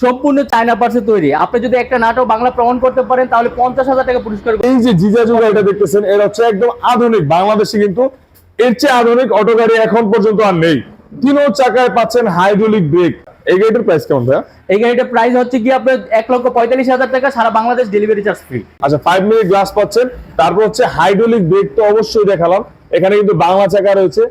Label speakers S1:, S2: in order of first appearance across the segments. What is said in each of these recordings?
S1: সম্পূর্ণ চায়না পার্সে তৈরি। আপনি যদি একটা নাটক বাংলা প্রমাণ করতে পারেন, তাহলে পঞ্চাশ হাজার টাকা পুরস্কার
S2: এই যে জিজা যুগা এটা দেখতেছেন, এর হচ্ছে একদম আধুনিক, বাংলাদেশে কিন্তু এর চেয়ে আধুনিক অটো গাড়ি এখন পর্যন্ত আর নেই। তিনও চাকায় পাচ্ছেন হাইড্রোলিক ব্রেক এই গাড়িটার প্রাইস কেমন ভাইয়া?
S1: এই গাড়িটার প্রাইস হচ্ছে কি আপনার এক লক্ষ পঁয়তাল্লিশ হাজার টাকা সারা বাংলাদেশ ডেলিভারি চার্জ ফ্রি
S2: আচ্ছা ফাইভ মিনিট গ্লাস পাচ্ছেন। তারপর হচ্ছে হাইড্রোলিক ব্রেক তো অবশ্যই দেখালাম। এখানে কিন্তু বাংলা চাকা রয়েছে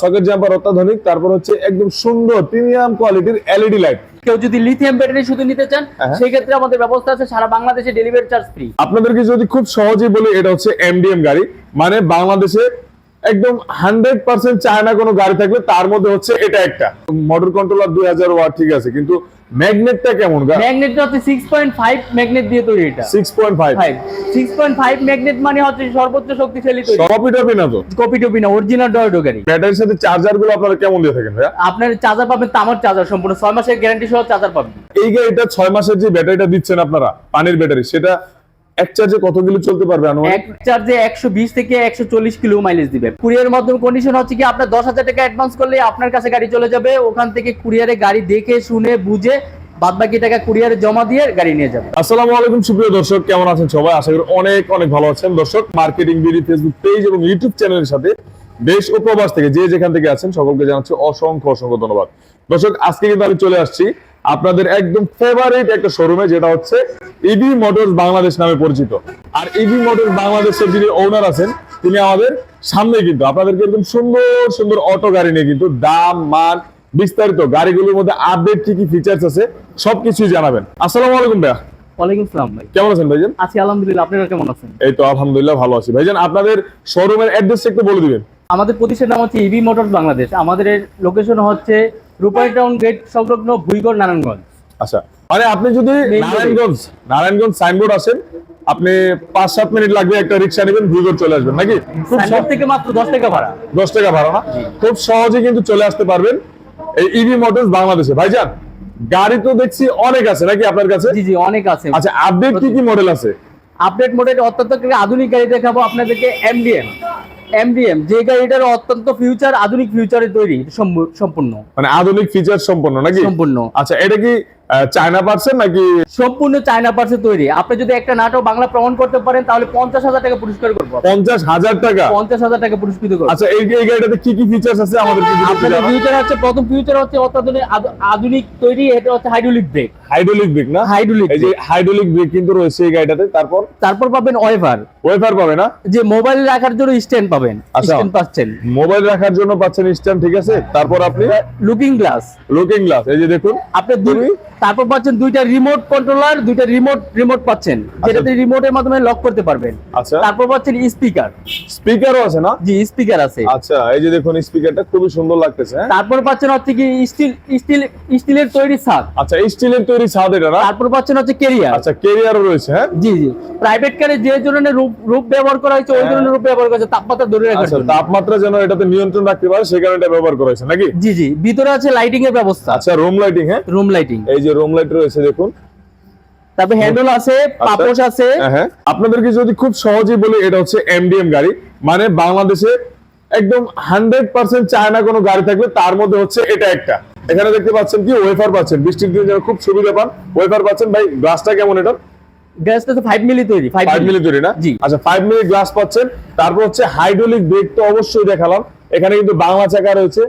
S2: সকেট জাম্পার অত্যাধুনিক। তারপর হচ্ছে একদম সুন্দর প্রিমিয়াম কোয়ালিটির এলইডি লাইট
S1: কেউ যদি লিথিয়াম ব্যাটারি শুধু নিতে চান
S2: হ্যাঁ।
S1: সেই ক্ষেত্রে আমাদের ব্যবস্থা আছে সারা বাংলাদেশে ডেলিভারি চার্জ ফ্রি
S2: আপনাদেরকে যদি খুব সহজেই বলি এটা হচ্ছে এমডিএম গাড়ি। মানে বাংলাদেশে একদম হান্ড্রেড পার্সেন্ট চায়না কোনো গাড়ি থাকলে তার মধ্যে হচ্ছে এটা একটা। মোটর কন্ট্রোলার দুই হাজার ওয়াট ঠিক আছে কিন্তু ম্যাগনেটটা কেমন
S1: ম্যাগনেটটা হচ্ছে সিক্স পয়েন্ট ফাইভ ম্যাগনেট দিয়ে তৈরি এটা।
S2: Six point five
S1: five six point five magnet মানে হচ্ছে সর্বোচ্চ শক্তিশালী তৈরি।
S2: কপি টপি না তো?
S1: কপি টপি না অরিজিনাল ডয়ডো গাড়ি।
S2: ব্যাটারির সাথে চার্জারগুলো আপনারা কেমন দিয়ে থাকেন ভাইয়া?
S1: আপনার চার্জার পাবেন তামার চার্জার সম্পূর্ণ। ছয় মাসের গ্যারান্টি সহ চার্জার পাবেন।
S2: এই গাড়িটা ছয় মাসের যে ব্যাটারিটা দিচ্ছেন আপনারা পানির ব্যাটারি সেটা এক চার্জে কত কিলো চলতে পারবে
S1: এক চার্জে একশো বিশ থেকে একশো চল্লিশ কিলো মাইলেজ দিবে। কুরিয়ার মাধ্যমে কন্ডিশন হচ্ছে কি টাকা অ্যাডভান্স করলে আপনার কাছে গাড়ি চলে যাবে ওখান থেকে কুরিয়ারে গাড়ি দেখে শুনে বুঝে বাদ বাকি টাকা কুরিয়ারে জমা দিয়ে গাড়ি নিয়ে যাবে।
S2: আসসালামু আলাইকুম সুপ্রিয় দর্শক কেমন আছেন সবাই? আশা করি অনেক অনেক ভালো আছেন। দর্শক মার্কেটিং বিডি ফেসবুক পেজ এবং ইউটিউব চ্যানেলের সাথে দেশ ও প্রবাস থেকে যে যেখান থেকে আছেন সকলকে জানাচ্ছি অসংখ্য অসংখ্য ধন্যবাদ। দর্শক আজকে কিন্তু আমি চলে আসছি আপনাদের একদম ফেভারিট একটা শোরুমে যেটা হচ্ছে ইবি মোটরস বাংলাদেশ নামে পরিচিত। আর ইবি মোটরস বাংলাদেশের যিনি ওনার আছেন তিনি আমাদের সামনে কিন্তু আপনাদেরকে একদম সুন্দর সুন্দর অটো গাড়ি নিয়ে কিন্তু দাম মান বিস্তারিত গাড়িগুলোর মধ্যে আপডেট কি কি ফিচার্স আছে সবকিছুই জানাবেন। আসসালামু আলাইকুম ভাইয়া।
S1: ওয়ালাইকুম সালাম ভাই।
S2: কেমন আছেন ভাইজান?
S1: আছি আলহামদুলিল্লাহ আপনারা কেমন আছেন?
S2: এই তো আলহামদুলিল্লাহ ভালো আছি। ভাইজান আপনাদের শোরুমের অ্যাড্রেস একটু বলে দিবেন।
S1: আমাদের প্রতিষ্ঠান নাম হচ্ছে ইভি মোটরস বাংলাদেশ আমাদের লোকেশন হচ্ছে রূপাই টাউন গেট সংলগ্ন ভুইগড় নারায়ণগঞ্জ।
S2: আচ্ছা মানে আপনি যদি। নারায়ণগঞ্জ নারায়ণগঞ্জ সাইনবোর্ড আসেন আপনি পাঁচ সাত মিনিট লাগবে একটা রিক্সা নেবেন ভুইগড় চলে আসবেন নাকি? খুব
S1: সাইনবোর্ড থেকে মাত্র দশ টাকা ভাড়া।
S2: দশ টাকা ভাড়া না? খুব সহজে কিন্তু চলে আসতে পারবেন এই ইভি মোটরস বাংলাদেশে ভাইজান গাড়ি তো দেখছি অনেক আছে নাকি আপনার কাছে?
S1: জি জি অনেক আছে।
S2: আচ্ছা আপডেট কি কি মডেল আছে?
S1: আপডেট মডেল অত্যন্ত আধুনিক গাড়ি দেখাবো আপনাদেরকে এমডিএম এমডিএম যে গাড়িটার অত্যন্ত ফিউচার আধুনিক ফিউচারে তৈরি সম্পূ- সম্পূর্ণ।
S2: মানে আধুনিক ফিচার সম্পূর্ণ নাকি?
S1: সম্পূর্ণ।
S2: আচ্ছা এটা কি চায়না পার্সেন্ট নাকি?
S1: সম্পূর্ণ চায়না পার্সে তৈরি। আপনি যদি একটা নাটক বাংলা প্রমাণ করতে পারেন তাহলে পঞ্চাশ হাজার টাকা পুরস্কার করব।
S2: পঞ্চাশ হাজার টাকা?
S1: পঞ্চাশ হাজার টাকা পুরস্কৃত করব।
S2: আচ্ছা এই এই গাড়িটাতে কি কি ফিচার্স আছে আমাদের
S1: আপনাদের ফিউচার হচ্ছে প্রথম ফিউচার হচ্ছে অত্যাধুনিক আধুনিক তৈরি এটা হচ্ছে হাইড্রোলিক ব্রেক
S2: হাইড্রোলিক ব্রেক না?
S1: হাইড্রোলিক
S2: এই যে হাইড্রোলিক ব্রেক কিন্তু রয়েছে এই গাড়িটাতে তারপর?
S1: তারপর পাবেন ওয়েভার
S2: ওয়েফার পাবে না?
S1: যে মোবাইল রাখার জন্য স্ট্যান্ড পাবেন
S2: আচ্ছা।
S1: স্ট্যান্ড পাচ্ছেন।
S2: মোবাইল রাখার জন্য পাচ্ছেন স্ট্যান্ড ঠিক আছে? তারপর আপনি?
S1: লুকিং গ্লাস
S2: লুকিং গ্লাস এই যে দেখুন।
S1: আপনি দুই তারপর পাচ্ছেন দুইটা রিমোট কন্ট্রোলার দুইটা রিমোট রিমোট পাচ্ছেন যেটাতে রিমোটের মাধ্যমে লক করতে পারবেন।
S2: আচ্ছা।
S1: তারপর পাচ্ছেন স্পিকার
S2: স্পিকারও আছে না?
S1: জি স্পিকার আছে।
S2: আচ্ছা এই যে দেখুন স্পিকারটা খুবই সুন্দর লাগতেছে হ্যাঁ?
S1: তারপর পাচ্ছেন হচ্ছে কি স্টিল স্টিল স্টিলের তৈরি ছাদ।
S2: আচ্ছা স্টিলের তৈরি ছাদ এটা না?
S1: তারপর পাচ্ছেন হচ্ছে কেরিয়ার
S2: আচ্ছা কেরিয়ারও রয়েছে হ্যাঁ?
S1: জি জি। প্রাইভেট কারে যে ধরনের রূপ রূপ ব্যবহার করা হয়েছে ওই ধরনের রূপ ব্যবহার করা হয়েছে তাপমাত্রা ধরে রাখার
S2: আচ্ছা
S1: জন্য।
S2: তাপমাত্রা যেন এটাতে নিয়ন্ত্রণ রাখতে পারে সে কারণে এটা ব্যবহার করা হয়েছে নাকি?
S1: জি জি। ভিতরে আছে লাইটিং এর ব্যবস্থা।
S2: আচ্ছা রুম লাইটিং হ্যাঁ?
S1: রুম লাইটিং
S2: এই যে রুম লাইট রয়েছে দেখুন।
S1: তারপর হ্যান্ডেল আছে পাপোশ আছে।
S2: হ্যাঁ, হ্যাঁ। আপনাদেরকে যদি খুব সহজেই বলি এটা হচ্ছে এমডিএম গাড়ি। মানে বাংলাদেশে একদম হান্ড্রেড পার্সেন্ট চায়না কোনো গাড়ি থাকলে তার মধ্যে হচ্ছে এটা একটা। এখানে দেখতে পাচ্ছেন কি? ওয়েফার পাচ্ছেন। বৃষ্টির দিনে যেন খুব সুবিধা পান। ওয়েফার পাচ্ছেন। ভাই গ্লাসটা কেমন এটা
S1: গ্যাসটা তো ফাইভ মিলি তৈরি
S2: ফাইভ মিলি তৈরি না। আচ্ছা ফাইভ মিলি গ্লাস পাচ্ছেন। তারপর হচ্ছে হাইড্রোলিক ব্রেক তো অবশ্যই দেখালাম। এখানে কিন্তু বাংলা চাকা রয়েছে।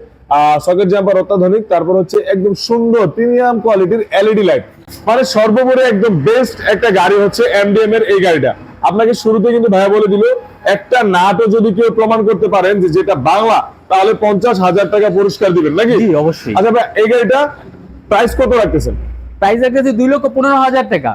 S2: সকেট জাম্পার অত্যাধুনিক তারপর হচ্ছে একদম সুন্দর প্রিমিয়াম কোয়ালিটির এলইডি লাইট মানে সর্বোপরি একদম বেস্ট একটা গাড়ি হচ্ছে এমডিএম এর এই গাড়িটা। আপনাকে শুরুতে কিন্তু ভাইয়া বলে দিল একটা নাটও যদি কেউ প্রমাণ করতে পারেন যে যেটা বাংলা তাহলে পঞ্চাশ হাজার টাকা পুরস্কার দিবেন নাকি?
S1: অবশ্যই।
S2: আচ্ছা ভাই এই গাড়িটা প্রাইস কত রাখতেছেন?
S1: প্রাইস রাখতেছে দুই লক্ষ পনেরো হাজার টাকা।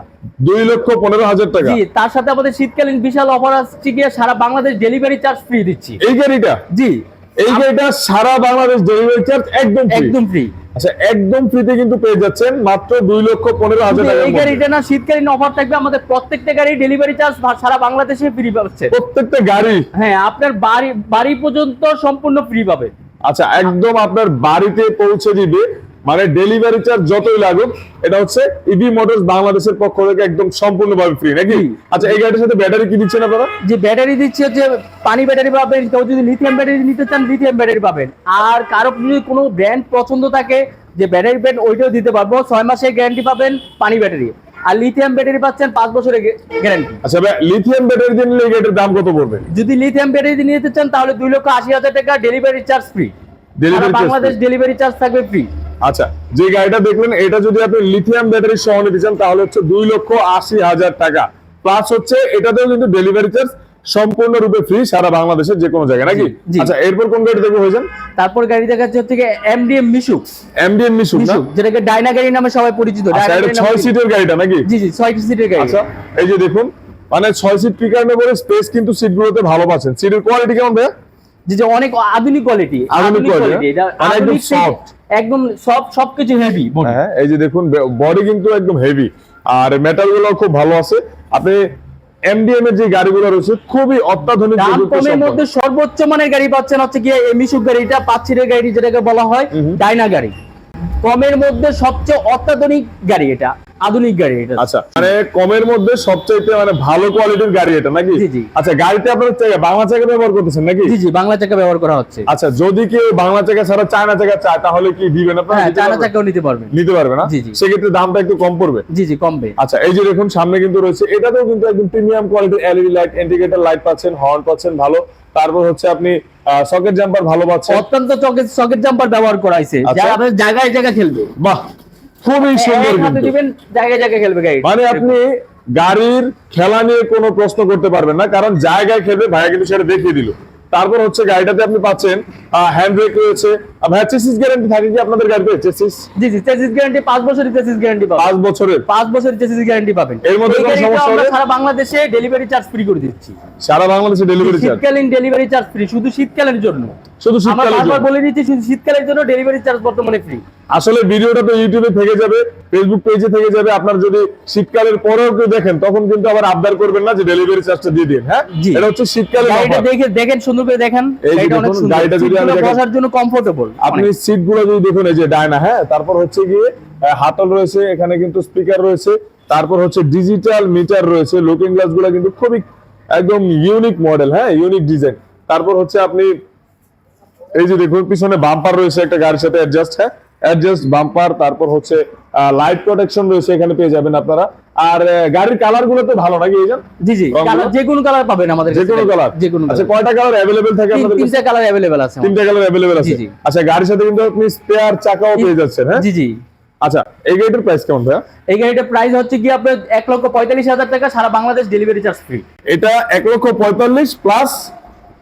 S2: দুই লক্ষ পনেরো হাজার টাকা।
S1: জি তার সাথে আমাদের শীতকালীন বিশাল অফার আসছে গিয়ে সারা বাংলাদেশ ডেলিভারি চার্জ ফ্রি দিচ্ছি।
S2: এই গাড়িটা?
S1: জি।
S2: এই গাড়িটা সারা বাংলাদেশ ডেলিভারি চার্জ একদম
S1: একদম ফ্রি
S2: আচ্ছা একদম ফ্রিতে কিন্তু পেয়ে যাচ্ছেন মাত্র দুই লক্ষ পনেরো হাজার টাকা
S1: এই গাড়িটা না শীতকালীন অফার থাকবে আমাদের প্রত্যেকটা গাড়ি ডেলিভারি চার্জ সারা বাংলাদেশে ফ্রি পাচ্ছে
S2: প্রত্যেকটা গাড়ি?
S1: হ্যাঁ আপনার বাড়ি বাড়ি পর্যন্ত সম্পূর্ণ ফ্রি পাবে।
S2: আচ্ছা একদম আপনার বাড়িতে পৌঁছে দিবে। মানে ডেলিভারি চার্জ যতই লাগুক এটা হচ্ছে ইভি মোটরস বাংলাদেশের পক্ষ থেকে একদম সম্পূর্ণভাবে ফ্রি নাকি? আচ্ছা এই গাড়িটার সাথে ব্যাটারি কি দিচ্ছেন আপনারা?
S1: যে ব্যাটারি দিচ্ছে হচ্ছে পানি ব্যাটারি পাবেন কেউ যদি লিথিয়াম ব্যাটারি নিতে চান লিথিয়াম ব্যাটারি পাবেন। আর কারও যদি কোনো ব্র্যান্ড পছন্দ থাকে যে ব্যাটারি প্যাড ওইটাও দিতে পারব। ছয় মাসের গ্যারান্টি পাবেন পানি ব্যাটারি আর লিথিয়াম ব্যাটারি পাচ্ছেন পাঁচ বছরের গ্যারান্টি
S2: আচ্ছা ভাই লিথিয়াম ব্যাটারি দিয়ে নিলে এটার দাম কত পড়বে?
S1: যদি লিথিয়াম ব্যাটারি দিয়ে নিতে চান তাহলে দুই লক্ষ আশি হাজার টাকা delivery charge free Bangladesh delivery charge থাকবে ফ্রি
S2: আচ্ছা যে গাড়িটা দেখলেন এটা যদি আপনি লিথিয়াম ব্যাটারি সহ নিতে চান তাহলে হচ্ছে দুই লক্ষ আশি হাজার টাকা। প্লাস হচ্ছে এটাতেও কিন্তু ডেলিভারি চার্জ সম্পূর্ণরূপে ফ্রি সারা বাংলাদেশের যে কোনো জায়গায় নাকি। আচ্ছা এরপর কোন গাড়ি দেখব হয়ে যান
S1: তারপর গাড়ি দেখাচ্ছে হচ্ছে এমডিএম মিশুক
S2: এমডিএন মিশুক
S1: যেটাকে ডাইনা গাড়ি নামে সবাই পরিচিত।
S2: আচ্ছা ছয় সিটের গাড়িটা নাকি?
S1: জি জি ছয় সিটের গাড়ি।
S2: আচ্ছা এই যে দেখুন মানে ছয় সিট কি কারণে বলে স্পেস কিন্তু সিট গুলোতে ভালো পাচ্ছেন। সিটের কোয়ালিটি কেমন ভাইয়া?
S1: জি অনেক আধুনিক কোয়ালিটি
S2: আধুনিক
S1: এটা
S2: মানে একদম
S1: সব সবকিছু হেভি
S2: হ্যাঁ এই যে দেখুন বডি কিন্তু একদম হেভি আর মেটালগুলো খুব ভালো আছে। আপনি এমডিএম এর যে গাড়িগুলো রয়েছে খুবই অত্যাধুনিক
S1: কমের মধ্যে সর্বোচ্চ মানের গাড়ি পাচ্ছেন হচ্ছে এই মিশুক গাড়িটা পাঁচ সিটের গাড়ি যেটাকে বলা হয় ডাইনা গাড়ি। কমের মধ্যে সবচেয়ে অত্যাধুনিক গাড়ি এটা। আধুনিক গাড়ি এটা।
S2: আচ্ছা মানে কমের মধ্যে সবচাইতে মানে ভালো কোয়ালিটির গাড়ি এটা নাকি?
S1: জি।
S2: আচ্ছা গাড়িতে আপনার চাকা- বাংলা চাকা ব্যবহার করতেছেন নাকি?
S1: জি জি বাংলা চাকা ব্যবহার করা হচ্ছে।
S2: আচ্ছা যদি কেউ বাংলা চাকা ছাড়া চায়না চাকা চায় তাহলে কি দিবেন আপনারা?
S1: হ্যাঁ চায়না চাকাও নিতে পারবেন।
S2: নিতে পারবে না?
S1: জি, জি।
S2: সেক্ষেত্রে দামটা একটু কম পড়বে?
S1: জি জি কমবে।
S2: আচ্ছা এই যে দেখুন সামনে কিন্তু রয়েছে এটাতেও কিন্তু একদম প্রিমিয়াম কোয়ালিটির এলইডি লাইট ইন্ডিকেটর লাইট পাচ্ছেন হর্ন পাচ্ছেন ভালো। তারপর হচ্ছে আপনি সকেট জাম্পার ভালো পাচ্ছেন।
S1: অত্যন্ত সকেট জাম্পার ব্যবহার করা হয়েছে
S2: আচ্ছা।
S1: যা আপনার জায়গায় জায়গায় খেলবে।
S2: বাহ! খুবই সুন্দর
S1: জায়গায় জায়গায় খেলবে গাড়ি
S2: মানে আপনি গাড়ির খেলা নিয়ে কোনো প্রশ্ন করতে পারবেন না কারণ জায়গায় খেলবে ভাইয়া কিন্তু সেটা দেখিয়ে দিল। তারপর হচ্ছে গাড়িটাতে আপনি পাচ্ছেন হ্যান্ড ব্রেক রয়েছে। ভাইয়া চেসিস গ্যারান্টি থাকে কি আপনাদের গাড়িতে? চেসিস
S1: জি জি চেসিস গ্যারান্টি পাঁচ বছরের চেসিস গ্যারান্টি পাবেন।
S2: পাঁচ বছরের?
S1: পাঁচ বছরের চেসিস গ্যারান্টি পাবেন।
S2: এর মধ্যে কোনো সমস্যা হলে?
S1: সারা বাংলাদেশে ডেলিভারি চার্জ ফ্রি করে দিচ্ছি।
S2: সারা বাংলাদেশে ডেলিভারি চার্জ
S1: শীতকালীন ডেলিভারি চার্জ ফ্রি শুধু শীতকালের জন্য।
S2: শুধু
S1: আমরা
S2: শীতকালের
S1: বারবার
S2: জন্য।
S1: বলে দিচ্ছি শুধু শীতকালের জন্য ডেলিভারি চার্জ বর্তমানে ফ্রি
S2: আসলে ভিডিওটা তো ইউটিউবে থেকে যাবে ফেসবুক পেজে থেকে যাবে। আপনার যদি শীতকালের পরেও কেউ দেখেন তখন কিন্তু আবার আবদার করবেন না যে ডেলিভারি চার্জটা দিয়ে দিন হ্যাঁ? এটা হচ্ছে offer।
S1: দেখে দেখেন সুন্দর করে দেখেন। অনেক সুন্দর।
S2: গাড়িটা যদি আমি
S1: বসার জন্য কমফোর্টেবল
S2: আপনি সিটগুলো যদি দেখুন এই যে ডায়না হ্যাঁ? তারপর হচ্ছে গিয়ে হাতল রয়েছে এখানে কিন্তু স্পিকার রয়েছে। তারপর হচ্ছে ডিজিটাল মিটার রয়েছে। লুকিং গ্লাসগুলো কিন্তু খুবই একদম ইউনিক মডেল হ্যাঁ? ইউনিক ডিজাইন তারপর হচ্ছে আপনি এই যে দেখুন পিছনে বাম্পার রয়েছে একটা গাড়ির সাথে অ্যাডজাস্ট হ্যাঁ? অ্যাডজাস্ট বাম্পার তারপর হচ্ছে লাইট প্রোটেকশন রয়েছে এখানে পেয়ে যাবেন আপনারা। আর গাড়ির কালারগুলো তো ভালো নাকি এই যে
S1: জি জি যে কোনো কালার পাবেন আমাদের
S2: যে কোনো কালার
S1: যে কোনো
S2: আচ্ছা কয়টা কালার অ্যাভেলেবেল থাকে কাছে?
S1: তিনটা কালার অ্যাভেলেবেল আছে আমাদের।
S2: তিনটা কালার অ্যাভেলেবেল আছে। আচ্ছা গাড়ির সাথে কিন্তু আপনি স্পেয়ার চাকাও পেয়ে যাচ্ছেন হ্যাঁ?
S1: জি জি।
S2: আচ্ছা এই গাড়িটার প্রাইস কেমন ভাইয়া?
S1: এই গাড়িটার প্রাইস হচ্ছে কি আপনার এক লক্ষ পঁয়তাল্লিশ হাজার টাকা সারা বাংলাদেশ ডেলিভারি চার্জ ফ্রি
S2: এটা এক লক্ষ পঁয়তাল্লিশ plus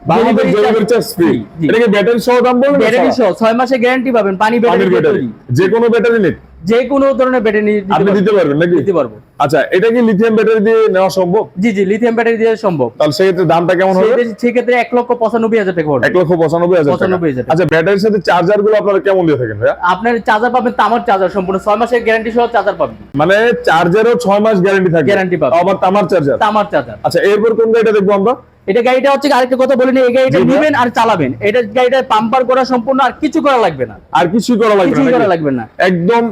S2: Bangladesh
S1: Delivery
S2: delivery
S1: charge
S2: charge free
S1: free, জি।
S2: এটা কি ব্যাটারি সহ দাম বলবেন
S1: ব্যাটারি সহ? ছয় মাসে গ্যারান্টি পাবেন পানি ব্যাটারি
S2: পানির
S1: দিয়ে
S2: ব্যাটারি
S1: তৈরি।
S2: যে কোনো ব্যাটারি নিন
S1: যে কোনো ধরনের ব্যাটারি
S2: আপনি দিতে পারবেন নাকি?
S1: দিতে পারব।
S2: আচ্ছা এটা কি লিথিয়াম ব্যাটারি দিয়ে নেওয়া সম্ভব?
S1: জি জি লিথিয়াম ব্যাটারি দিয়ে সম্ভব।
S2: তাহলে সেক্ষেত্রে দামটা কেমন হবে?
S1: সেক্ষেত্রে- সেক্ষেত্রে এক লক্ষ পঁচানব্বই হাজার টাকা
S2: এক লক্ষ পঁচানব্বই হাজার টাকা।
S1: 95,000
S2: আচ্ছা ব্যাটারির সাথে চার্জারগুলো আপনারা কেমন দিয়ে থাকেন
S1: আপনার চার্জার পাবেন তামার চার্জার সম্পূর্ণ। ছয় মাসের গ্যারান্টি সহ চার্জার পাবেন।
S2: মানে চার্জারও ছয় মাস গ্যারান্টি থাকে
S1: Guarantee পাবেন।
S2: আবার তামার চার্জার
S1: তামার চার্জার
S2: আচ্ছা এরপর কোন গাড়িটা দেখব আমরা?
S1: এটা গাড়িটা হচ্ছে আরেকটা কথা বলে এই গাড়িটা নেবেন আর চালাবেন। এটা গাড়িটা পাম্পার করা সম্পূর্ণ আর কিছু করা লাগবে না।
S2: আর কিছু করা লাগবে না
S1: করা লাগবে না।
S2: একদম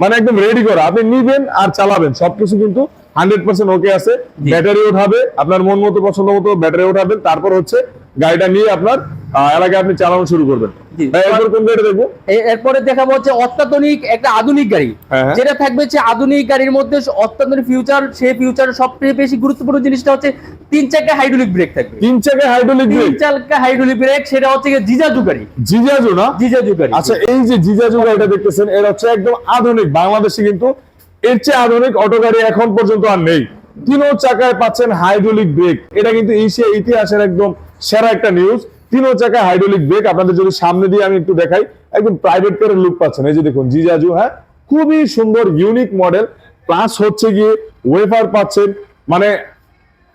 S2: মানে একদম রেডি করা। আপনি নিবেন আর চালাবেন সবকিছু কিন্তু হান্ড্রেড পার্সেন্ট ওকে আছে। ব্যাটারি উঠাবে আপনার মন মতো পছন্দ মতো ব্যাটারি উঠাবেন। তারপর হচ্ছে গাড়িটা নিয়ে আপনার এলাকায় আপনি চালানো শুরু করবেন।
S1: এরপর দেখব? হচ্ছে অত্যাধুনিক একটা আধুনিক গাড়ি।
S2: হ্যাঁ, হ্যাঁ।
S1: যেটা থাকবে হচ্ছে আধুনিক গাড়ির মধ্যে অত্যাধুনিক ফিউচার সেই ফিউচারের সবচেয়ে বেশি গুরুত্বপূর্ণ জিনিসটা হচ্ছে তিন চাকা হাইড্রোলিক ব্রেক থাকবে।
S2: তিন চাকা হাইড্রোলিক
S1: তিন চাকা হাইড্রোলিক ব্রেক সেটা হচ্ছে গিয়ে জিজাজু গাড়ি।
S2: জিজাজু না?
S1: জিজাজু গাড়ি।
S2: আচ্ছা এই যে জিজাজু গাড়িটা দেখতেছেন এটা হচ্ছে একদম আধুনিক বাংলাদেশে কিন্তু এর চেয়ে আধুনিক অটো গাড়ি এখন পর্যন্ত আর নেই। তিনও চাকায় পাচ্ছেন হাইড্রোলিক ব্রেক এটা কিন্তু এশিয়া ইতিহাসের একদম সেরা একটা নিউজ তিনও চাকায় হাইড্রোলিক ব্রেক আপনাদের যদি সামনে দিয়ে আমি একটু দেখাই একদম প্রাইভেট কারের লুক পাচ্ছেন। এই যে দেখুন জিজাজু হ্যাঁ? খুবই সুন্দর ইউনিক মডেল প্লাস হচ্ছে গিয়ে ওয়েফার পাচ্ছেন। মানে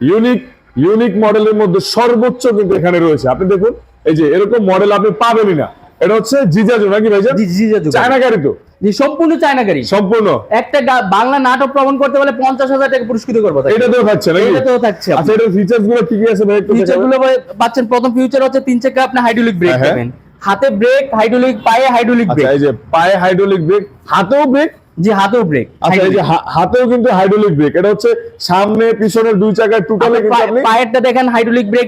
S2: ইউনিক ইউনিক মডেলের মধ্যে সর্বোচ্চ কিন্তু এখানে রয়েছে। আপনি দেখুন এই যে এরকম মডেল আপনি পাবেনই না। এটা হচ্ছে জিজাজু নাকি ভাইজান?
S1: জিজাজু।
S2: চায়না গাড়ি তো।
S1: সম্পূর্ণ চায়না গাড়ি
S2: সম্পূর্ণ?
S1: একটা বাংলা নাটক প্রমাণ করতে পারলে পঞ্চাশ হাজার টাকা পুরস্কৃত করব এটা
S2: তো থাকছে এটা
S1: তো থাকছে।
S2: আচ্ছা এটা ফিচার্সগুলো কি কি আছে ভাই ফিচার?
S1: গুলো পাচ্ছেন প্রথম ফিউচার হচ্ছে তিন চাকা আপনি হাইড্রোলিক ব্রেক। পাবেন হাতে ব্রেক হাইড্রোলিক পায়ে হাইড্রোলিক
S2: আচ্ছা
S1: ব্রেক
S2: এই যে পায়ে হাইড্রোলিক ব্রেক হাতেও ব্রেক
S1: জি হাতেও ব্রেক
S2: আচ্ছা এই যে হাতেও কিন্তু হাইড্রোলিক ব্রেক এটা হচ্ছে সামনে পিছনের দুই চাকায় টোটালে কিন্তু আপনি
S1: পায়েরটা দেখেন হাইড্রোলিক ব্রেক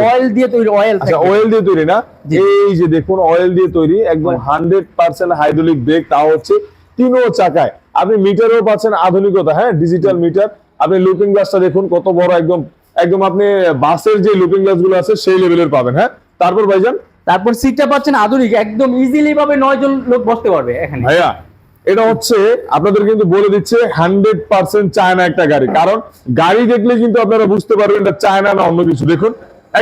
S1: অয়েল দিয়ে তৈরি অয়েল
S2: আচ্ছা অয়েল দিয়ে তৈরি না? এই যে দেখুন অয়েল দিয়ে তৈরি একদম হান্ড্রেড পার্সেন্ট হাইড্রোলিক ব্রেক তাও হচ্ছে তিনও চাকায়। আপনি মিটারও পাচ্ছেন আধুনিকতা হ্যাঁ ডিজিটাল মিটার আপনি লুকিং গ্লাসটা দেখুন কত বড় একদম একদম আপনি বাসের যে লুকিং গ্লাসগুলো আছে সেই লেভেলের পাবেন হ্যাঁ? তারপর ভাইজান?
S1: তারপর সিটটা পাচ্ছেন আধুনিক একদম ইজিলি ভাবে নয় জন লোক বসতে পারবে এখানে।
S2: ভাইয়া এটা হচ্ছে আপনাদের কিন্তু বলে দিচ্ছে হান্ড্রেড পার্সেন্ট চায়না একটা গাড়ি। কারণ গাড়ি দেখলে কিন্তু আপনারা বুঝতে পারবেন এটা চায়না না অন্য কিছু। দেখুন,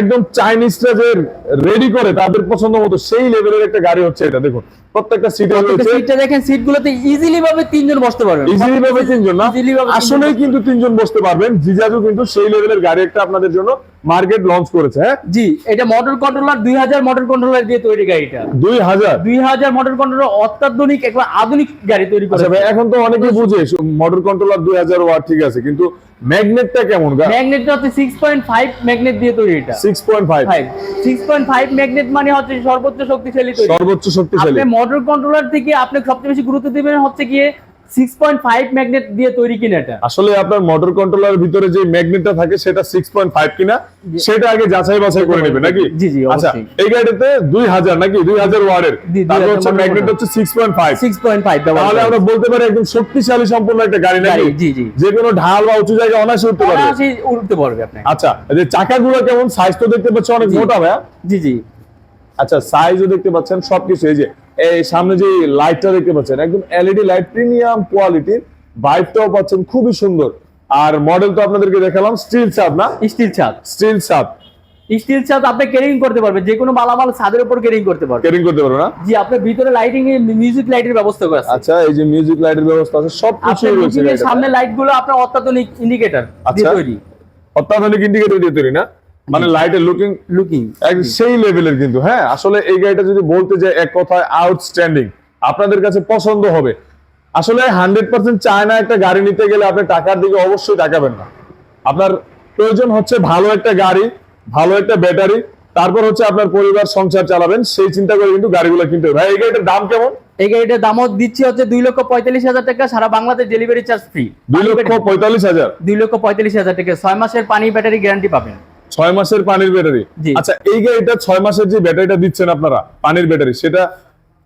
S2: একদম চাইনিজরা যে রেডি করে তাদের পছন্দ মতো সেই লেভেলের একটা গাড়ি হচ্ছে এটা। দেখুন প্রত্যেকটা সিটে রয়েছে।
S1: সিটটা দেখেন সিট গুলোতে ইজিলি ভাবে তিনজন বসতে পারবে
S2: ইজিলি ভাবে তিনজন না? আসলেই কিন্তু তিনজন বসতে পারবেন। জিজাজু কিন্তু সেই লেভেলের গাড়ি একটা আপনাদের জন্য মার্কেট লঞ্চ করেছে হ্যাঁ?
S1: জি এটা মোটর কন্ট্রোলার দুই হাজার মোটর কন্ট্রোলার দিয়ে তৈরি গাড়িটা।
S2: দুই হাজার?
S1: দুই হাজার মোটর কন্ট্রোলার অত্যাধুনিক একবার আধুনিক গাড়ি তৈরি
S2: আচ্ছা
S1: করেছে।
S2: ভাই এখন তো অনেকে বুঝে মোটর কন্ট্রোলার দুই হাজার ওয়াট ঠিক আছে কিন্তু ম্যাগনেটটা কেমন
S1: ম্যাগনেটটা হচ্ছে সিক্স পয়েন্ট ফাইভ ম্যাগনেট দিয়ে তৈরি এটা।
S2: Six point five
S1: five six point five magnet মানে হচ্ছে সর্বোচ্চ শক্তিশালী তৈরি।
S2: সর্বোচ্চ শক্তিশালী।
S1: আপনি মোটর কন্ট্রোলার থেকে আপনি সবচেয়ে বেশি গুরুত্ব দিবেন হচ্ছে গিয়ে সিক্স পয়েন্ট ফাইভ ম্যাগনেট দিয়ে তৈরি কিনা এটা।
S2: আসলে আপনার মোটর কন্ট্রোলার ভিতরে যে ম্যাগনেটটা থাকে সেটা সিক্স পয়েন্ট ফাইভ কিনা সেটা আগে যাচাই বাছাই করে নেবে নাকি?
S1: জি, জি,
S2: আচ্ছা এই গাড়িতে দুই হাজার নাকি? দুই হাজার ওয়ার্ডের তারপর হচ্ছে ম্যাগনেট হচ্ছে six point five
S1: six point five
S2: তাহলে আমরা বলতে পারি একদম শক্তিশালী সম্পূর্ণ একটা গাড়ি নাকি?
S1: জি, জি।
S2: যে কোনো ঢাল বা উঁচু জায়গায় অনায়াসে উঠতে পারবে।
S1: উঠতে পারবে আপনি
S2: আচ্ছা এই যে চাকাগুলো কেমন? সাইজ তো দেখতে পাচ্ছ অনেক মোটা ভাইয়া।
S1: জি জি।
S2: আচ্ছা সাইজও দেখতে পাচ্ছেন সবকিছু। এই যে এই সামনে যে লাইটটা দেখতে পাচ্ছেন একদম এলইডি লাইট প্রিমিয়াম কোয়ালিটির বাইকটাও পাচ্ছেন খুবই সুন্দর। আর মডেল তো আপনাদেরকে দেখালাম স্টিল ছাদ না?
S1: স্টিল ছাদ।
S2: স্টিল ছাদ।
S1: স্টিল ছাদ আপনি ক্যারিং করতে পারবেন যে কোনো মালামাল ছাদের উপর ক্যারিং করতে পারবেন।
S2: ক্যারিং করতে পারো না?
S1: জি আপনার ভিতরে লাইটিং মিউজিক লাইটের ব্যবস্থা করা আছে।
S2: আচ্ছা এই যে মিউজিক লাইটের ব্যবস্থা আছে সবকিছু
S1: আপনার
S2: রয়েছে।
S1: সামনে লাইটগুলো আপনার অত্যাধুনিক ইন্ডিকেটর দিয়ে
S2: আচ্ছা।
S1: তৈরি।
S2: অত্যাধুনিক ইন্ডিকেটর দিয়ে তৈরি না? মানে লাইটের লুকিং
S1: লুকিং
S2: সেই লেভেলের কিন্তু হ্যাঁ? আসলে এই গাড়িটা যদি বলতে যাই এক কথায় আউটস্ট্যান্ডিং আপনাদের কাছে পছন্দ হবে। আসলে হান্ড্রেড পার্সেন্ট চায়না একটা গাড়ি নিতে গেলে আপনি টাকার দিকে অবশ্যই তাকাবেন না। আপনার প্রয়োজন হচ্ছে ভালো একটা গাড়ি ভালো একটা ব্যাটারি তারপর হচ্ছে আপনার পরিবার সংসার চালাবেন সেই চিন্তা করে কিন্তু গাড়িগুলো কিনতে হবে। ভাই এই গাড়িটার দাম কেমন?
S1: এই গাড়িটার দামও দিচ্ছি হচ্ছে দুই লক্ষ পঁয়তাল্লিশ হাজার টাকা সারা বাংলাদেশ ডেলিভারি চার্জ ফ্রি
S2: দুই লক্ষ পঁয়তাল্লিশ হাজার?
S1: দুই লক্ষ পঁয়তাল্লিশ হাজার টাকা। ছয় মাসের পানি ব্যাটারি গ্যারান্টি পাবেন।
S2: ছয় মাসের পানির ব্যাটারি। আচ্ছা এই গাড়িটা ছয় মাসের যে ব্যাটারিটা দিচ্ছেন আপনারা পানির ব্যাটারি সেটা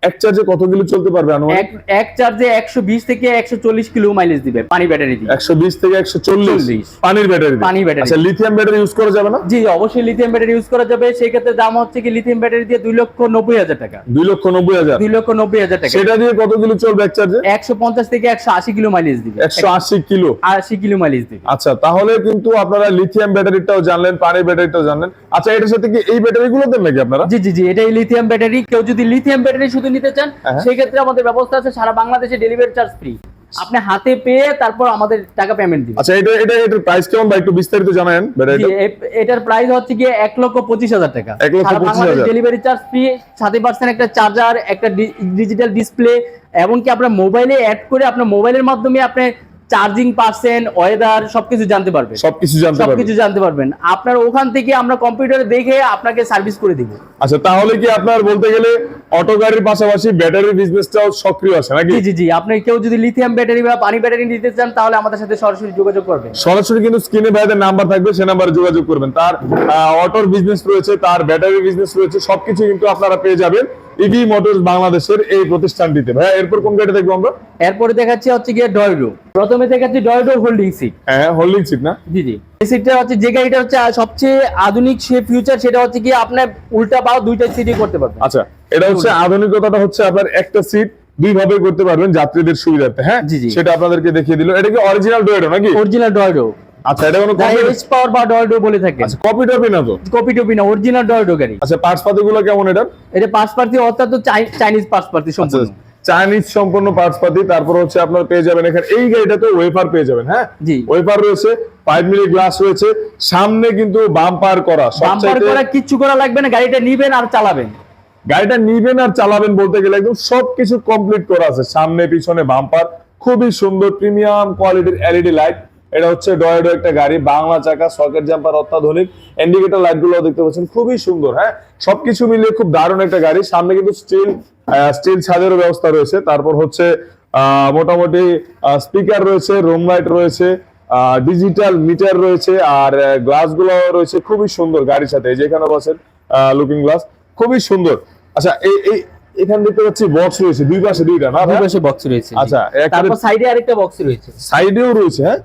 S2: এক চার্জে কত কিলো চলতে পারবে আনুমানিক?
S1: এক এক চার্জে একশো বিশ থেকে একশো চল্লিশ কিলো মাইলেজ দিবে পানি ব্যাটারি দিয়ে।
S2: একশো বিশ থেকে একশো চল্লিশ
S1: 40
S2: পানির ব্যাটারি
S1: পানির battery।
S2: আচ্ছা লিথিয়াম ব্যাটারি ইউজ করা যাবে না?
S1: জি অবশ্যই লিথিয়াম ব্যাটারি ইউজ করা যাবে। সেই ক্ষেত্রে দাম হচ্ছে কি লিথিয়াম ব্যাটারি দিয়ে দুই লক্ষ নব্বই হাজার টাকা।
S2: দুই লক্ষ নব্বই হাজার?
S1: দুই লক্ষ নব্বই হাজার টাকা।
S2: সেটা দিয়ে কত কিলো চলবে এক চার্জে
S1: একশো পঞ্চাশ থেকে একশো আশি কিলো মাইলেজ দিবে।
S2: একশো আশি কিলো।
S1: আশি কিলো মাইলেজ দিবে।
S2: আচ্ছা তাহলে কিন্তু আপনারা লিথিয়াম ব্যাটারিটাও জানলেন পানির ব্যাটারিটাও জানলেন। আচ্ছা এটার সাথে কি এই ব্যাটারি গুলো দেন নাকি আপনারা?
S1: জি জি জি এটাই লিথিয়াম ব্যাটারি কেউ যদি লিথিয়াম ব্যাটারি শুধু নিতে চান
S2: হ্যাঁ।
S1: সেই ক্ষেত্রে আমাদের ব্যবস্থা আছে সারা বাংলাদেশে ডেলিভারি চার্জ ফ্রি আপনি হাতে পেয়ে তারপর আমাদের টাকা পেমেন্ট দিবেন
S2: আচ্ছা এটা এটা এটার প্রাইস কেমন বা একটু বিস্তারিত জানেন
S1: এটার প্রাইস হচ্ছে গিয়ে এক লক্ষ পঁচিশ হাজার টাকা
S2: এক লক্ষ
S1: সারা
S2: পঁচিশ হাজার।
S1: ডেলিভারি চার্জ ফ্রি সাথে পার্সেন্ট একটা চার্জার একটা ডিজিটাল ডিসপ্লে এমনকি আপনার মোবাইলে অ্যাড করে আপনার মোবাইলের মাধ্যমে আপনি চার্জিং পার্সেন্ট ওয়েদার সবকিছু জানতে পারবেন।
S2: সবকিছু জানতে পারবেন।
S1: সবকিছু জানতে পারবেন। আপনার ওখান থেকে আমরা কম্পিউটারে দেখে আপনাকে সার্ভিস করে দিব।
S2: আচ্ছা তাহলে কি আপনার বলতে গেলে অটো গাড়ির পাশাপাশি ব্যাটারি বিজনেসটাও সক্রিয় আছে নাকি?
S1: জি জি জি। আপনি কেউ যদি লিথিয়াম ব্যাটারি বা পানি ব্যাটারি নিতে চান তাহলে আমাদের সাথে সরাসরি যোগাযোগ করবেন।
S2: সরাসরি কিন্তু স্ক্রিনে ভাইদের নাম্বার থাকবে সে নাম্বারে যোগাযোগ করবেন। তার অটোর বিজনেস রয়েছে তার ব্যাটারি বিজনেস রয়েছে সবকিছু কিন্তু আপনারা পেয়ে যাবেন। ইভি মোটরস বাংলাদেশের এই প্রতিষ্ঠানটিতে। ভাইয়া এরপর কোন গাড়ি দেখব আমরা?
S1: এরপরে দেখাচ্ছি হচ্ছে গিয়ে ডয়ডো প্রথমে দেখাচ্ছি ডয়ডো হোল্ডিং সিট
S2: হ্যাঁ হোল্ডিং সিট না?
S1: জি জি। এই সিটটা হচ্ছে যে গাড়িটা হচ্ছে সবচেয়ে আধুনিক সে ফিউচার সেটা হচ্ছে কি আপনার উল্টা পাও দুইটা সিটই করতে পারবেন।
S2: আচ্ছা এটা হচ্ছে আধুনিকতাটা হচ্ছে আপনার একটা সিট দুই ভাবে করতে পারবেন যাত্রীদের সুবিধার্থে হ্যাঁ?
S1: জি, জি।
S2: সেটা আপনাদেরকে দেখিয়ে দিল। এটা কি অরিজিনাল ডোয়েটো নাকি?
S1: অরিজিনাল ডয়ডো
S2: আচ্ছা এটা কোনো কপি
S1: পাওয়ার বা ডয়ডো বলে থাকে।
S2: আচ্ছা কপি টপি না তো?
S1: কপি টপি না অরিজিনাল ডয়ডো গাড়ি।
S2: আচ্ছা পার্টস পাতিগুলো কেমন এটার?
S1: এটা পাঁচ পার্টি অর্থাৎ তো চাইনিজ পাঁচ পার্টি
S2: আচ্ছা
S1: সম্পূর্ণ।
S2: চাইনিজ সম্পূর্ণ পার্টস পাতি তারপর হচ্ছে আপনার পেয়ে যাবেন এখানে। এই গাড়িটাতে ওয়েফার পেয়ে যাবেন হ্যাঁ। ওয়েফার রয়েছে ফাইভ মিলি গ্লাস রয়েছে। সামনে কিন্তু বাম্পার করা
S1: বাম্পার করা কিচ্ছু করা লাগবে না গাড়িটা নিবেন আর চালাবেন।
S2: গাড়িটা নিবেন আর চালাবেন বলতে গেলে একদম সবকিছু কমপ্লিট করা আছে। সামনে পিছনে বাম্পার খুবই সুন্দর প্রিমিয়াম কোয়ালিটির এলইডি লাইট এটা হচ্ছে ডয়েডো একটা গাড়ি, বাংলা চাকা, সকেট জাম্পার, অত্যাধুনিক। ইন্ডিকেটর লাইটগুলো দেখতে পাচ্ছেন, খুবই সুন্দর হ্যাঁ? সবকিছু মিলিয়ে খুব দারুণ একটা গাড়ি। সামনে কিন্তু স্টিল স্টিল ছাদেরও ব্যবস্থা রয়েছে। তারপর হচ্ছে মোটামুটি স্পিকার রয়েছে রুম লাইট রয়েছে ডিজিটাল মিটার রয়েছে, আর গ্লাসগুলো রয়েছে, খুবই সুন্দর গাড়ির সাথে। এই যে এখানে বসেন লুকিং গ্লাস খুবই সুন্দর। আচ্ছা এই এখানে দেখতে পাচ্ছি বক্স রয়েছে দুই পাশে দুইটা না
S1: দুই পাশে বক্স রয়েছে
S2: আচ্ছা
S1: তারপর সাইডে আরেকটা বক্স রয়েছে।
S2: সাইডেও রয়েছে হ্যাঁ?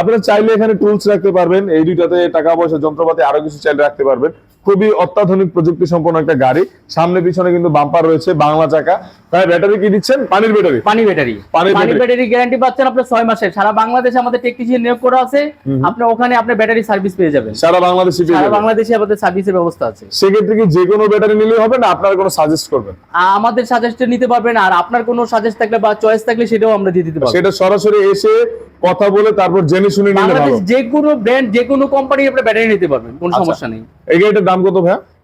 S2: আপনারা চাইলে এখানে টুলস রাখতে পারবেন এই দুইটাতে টাকা পয়সা যন্ত্রপাতি আরও কিছু চাইলে রাখতে পারবেন। খুবই অত্যাধুনিক প্রযুক্তি সম্পন্ন একটা গাড়ি। সামনে পিছনে কিন্তু বাম্পার রয়েছে বাংলা চাকা। তাই ব্যাটারি কি দিচ্ছেন? পানির ব্যাটারি
S1: পানি ব্যাটারি পানি
S2: ব্যাটারি।
S1: গ্যারান্টি পাচ্ছেন আপনার ছয় মাসের সারা বাংলাদেশে আমাদের টেকনিশিয়ান নিয়োগ করা আছে। আপনার ওখানে আপনার ব্যাটারি সার্ভিস পেয়ে যাবেন।
S2: সারা বাংলাদেশে
S1: সারা বাংলাদেশে আমাদের সার্ভিসের ব্যবস্থা আছে।
S2: সেক্ষেত্রে কি যে কোনো ব্যাটারি নিলে হবে না? আপনারা কোনো সাজেস্ট করবেন?
S1: আমাদের সাজেস্টেড নিতে পারবেন আর আপনার কোনো সাজেস্ট থাকলে বা চয়েস থাকলে সেটাও আমরা দিয়ে দিতে পারব।
S2: সেটা সরাসরি এসে কথা বলে তারপর জেনে শুনে নিলে ভালো।
S1: যে কোনো ব্র্যান্ড যে কোনো কোম্পানি আপনি ব্যাটারি নিতে পারবেন। কোনো
S2: আচ্ছা।
S1: সমস্যা নেই।
S2: এই গাড়িটার দাম কত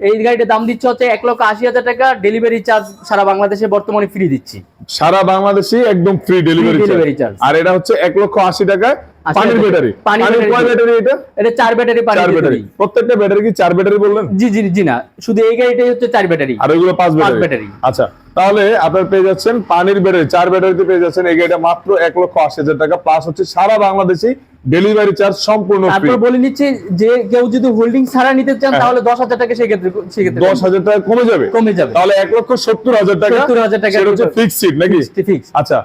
S1: এই গাড়িটার দাম দিচ্ছে হচ্ছে এক লক্ষ আশি হাজার টাকা। ডেলিভারি চার্জ সারা বাংলাদেশে বর্তমানে ফ্রি দিচ্ছি।
S2: সারা বাংলাদেশে একদম ফ্রি ডেলিভারি
S1: charge।
S2: আর এটা হচ্ছে এক লক্ষ আশি টাকায় পানির ব্যাটারি
S1: পানির
S2: পানির কয় ব্যাটারি এটা?
S1: এটা চার ব্যাটারি
S2: প্রত্যেকটা ব্যাটারি কি চার ব্যাটারি বললেন?
S1: জি জি জি না। শুধু এই গাড়িটাই হচ্ছে চার ব্যাটারি
S2: আর পাঁচ ব্যাটারি আচ্ছা তাহলে আপনার পেয়ে যাচ্ছেন পানির ব্যাটারি চার ব্যাটারিতে পেয়ে যাচ্ছেন এই গাড়িটা মাত্র এক লক্ষ আশি হাজার টাকা। প্লাস হচ্ছে সারা বাংলাদেশে ডেলিভারি চার্জ সম্পূর্ণ ফ্রি
S1: তারপর বলে নিচ্ছে যে কেউ যদি হোল্ডিং ছাড়া নিতে চান
S2: হ্যাঁ।
S1: তাহলে দশ হাজার টাকা সেক্ষেত্রে সেক্ষেত্রে
S2: দশ হাজার টাকা কমে যাবে।
S1: কমে যাবে।
S2: তাহলে এক লক্ষ সত্তর হাজার টাকা
S1: 70,000 টাকা
S2: সেটা হচ্ছে ফিক্স সিট নাকি?
S1: ফিক্স
S2: আচ্ছা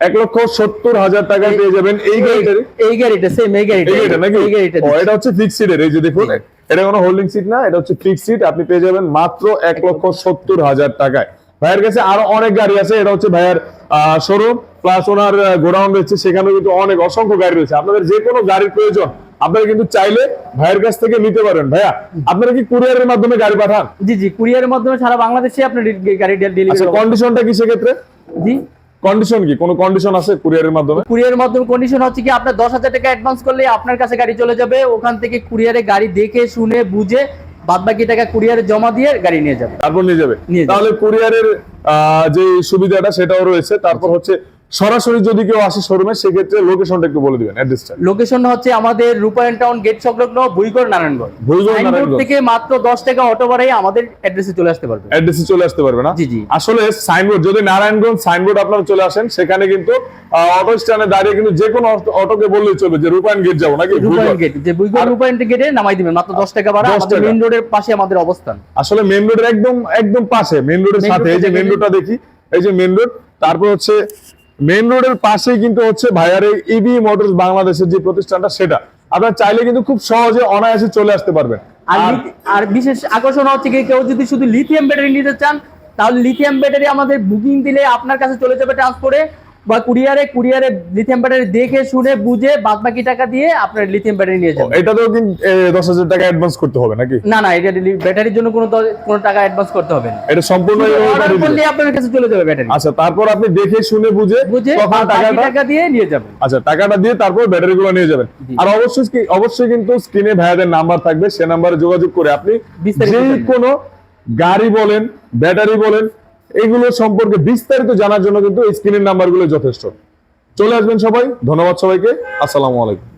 S2: এক লক্ষ সত্তর হাজার টাকা পেয়ে যাবেন এই গাড়িটারই।
S1: এই গাড়িটা সেম এই গাড়িটা।
S2: এই নাকি?
S1: এই গাড়িটা
S2: এটা হচ্ছে ফিক্স সিটের এই যে দেখুন এটা কোনো হোল্ডিং সিট না এটা হচ্ছে ফিক্স সিট আপনি পেয়ে যাবেন মাত্র এক লক্ষ সত্তর হাজার টাকায়। ভাইয়ের কাছে আরও অনেক গাড়ি আছে এটা হচ্ছে ভাইয়ের শোরুম প্লাস ওনার গোডাউন রয়েছে সেখানে কিন্তু অনেক অসংখ্য গাড়ি রয়েছে। আপনাদের যে কোনো গাড়ির প্রয়োজন আপনারা কিন্তু চাইলে ভাইয়ের কাছ থেকে নিতে পারেন। ভাইয়া আপনারা কি কুরিয়ারের মাধ্যমে গাড়ি পাঠান?
S1: জি জি কুরিয়ারের মাধ্যমে সারা বাংলাদেশে আপনার গাড়ি
S2: আচ্ছা
S1: ডেলিভারি
S2: কন্ডিশনটা কি সেক্ষেত্রে?
S1: জি।
S2: কন্ডিশন কি? কোনো কন্ডিশন আছে কুরিয়ারের মাধ্যমে?
S1: কুরিয়ারের মাধ্যমে কন্ডিশন হচ্ছে কি আপনার দশ হাজার টাকা অ্যাডভান্স করলে আপনার কাছে গাড়ি চলে যাবে ওখান থেকে কুরিয়ারে গাড়ি দেখে শুনে বুঝে বাদ বাকি টাকা কুরিয়ারে জমা দিয়ে গাড়ি নিয়ে যাবে।
S2: তারপর নিয়ে যাবে। তাহলে কুরিয়ারের আহ, যে সুবিধাটা সেটাও রয়েছে। তারপর হচ্ছে সরাসরি যদি কেউ আসে শোরুমে সেক্ষেত্রে লোকেশনটা একটু বলে দিবেন অ্যাড্রেসটা
S1: লোকেশন হচ্ছে আমাদের রূপায়ণ টাউন গেট সংলগ্ন বুইগড় নারায়ণগঞ্জ।
S2: ভুইগড় নারায়ণগঞ্জ।
S1: থেকে মাত্র দশ টাকা অটো ভাড়াই আমাদের অ্যাড্রেসে চলে আসতে পারবে।
S2: অ্যাড্রেসে চলে আসতে পারবে না?
S1: জি, জি।
S2: আসলে সাইনবোর্ড যদি নারায়ণগঞ্জ সাইনবোর্ড আপনারা চলে আসেন সেখানে কিন্তু অটো স্ট্যান্ডে দাঁড়িয়ে কিন্তু যে কোনো অটো- অটোকে বললেই চলবে যে রূপায়ণ গেট যাব নাকি?
S1: রূপায়ণ গেট যে বুইগড় রূপায়ণ গেটে নামাই দিবেন মাত্র দশ টাকা ভাড়া
S2: 10
S1: আমাদের মেইন রোডের পাশে আমাদের অবস্থান।
S2: আসলে মেন রোডের একদম একদম পাশে মেন রোডের সাথে এই যে মেন রোডটা দেখি এই যে মেন রোড তারপর হচ্ছে মেন রোডের পাশেই কিন্তু হচ্ছে ভাইয়ার এই ইবি মোটরস বাংলাদেশের যে প্রতিষ্ঠানটা সেটা। আপনারা চাইলে কিন্তু খুব সহজে অনায়াসে চলে আসতে পারবেন।
S1: আর
S2: আর
S1: আর বিশেষ আকর্ষণ হচ্ছে কি কেউ যদি শুধু লিথিয়াম ব্যাটারি নিতে চান তাহলে লিথিয়াম ব্যাটারি আমাদের বুকিং দিলে আপনার কাছে চলে যাবে ট্রান্সপোর্টে বা কুরিয়ারে কুরিয়ারে লিথিয়াম ব্যাটারি দেখে শুনে বুঝে বাদ বাকি টাকা দিয়ে আপনার লিথিয়াম ব্যাটারি নিয়ে যাবেন।
S2: এটাতেও কিন্তু দশ হাজার টাকা অ্যাডভান্স করতে হবে নাকি?
S1: না না এটা ব্যাটারির জন্য কোনো কোনো টাকা অ্যাডভান্স করতে হবে না।
S2: এটা সম্পূর্ণ
S1: আপনার কাছে চলে যাবে ব্যাটারি
S2: আচ্ছা তারপর আপনি দেখে শুনে বুঝে
S1: বুঝে টাকা দিয়ে নিয়ে যাবেন।
S2: আচ্ছা টাকাটা দিয়ে তারপর ব্যাটারি গুলো নিয়ে যাবেন। আর অবশ্যই কি- অবশ্যই কিন্তু স্ক্রিনে ভাইয়াদের নাম্বার থাকবে সে নাম্বারে যোগাযোগ করে আপনি যে কোনো গাড়ি বলেন ব্যাটারি বলেন এগুলো সম্পর্কে বিস্তারিত জানার জন্য কিন্তু স্ক্রিনের নাম্বারগুলো যথেষ্ট। চলে আসবেন সবাই, ধন্যবাদ সবাইকে, আসসালামু আলাইকুম।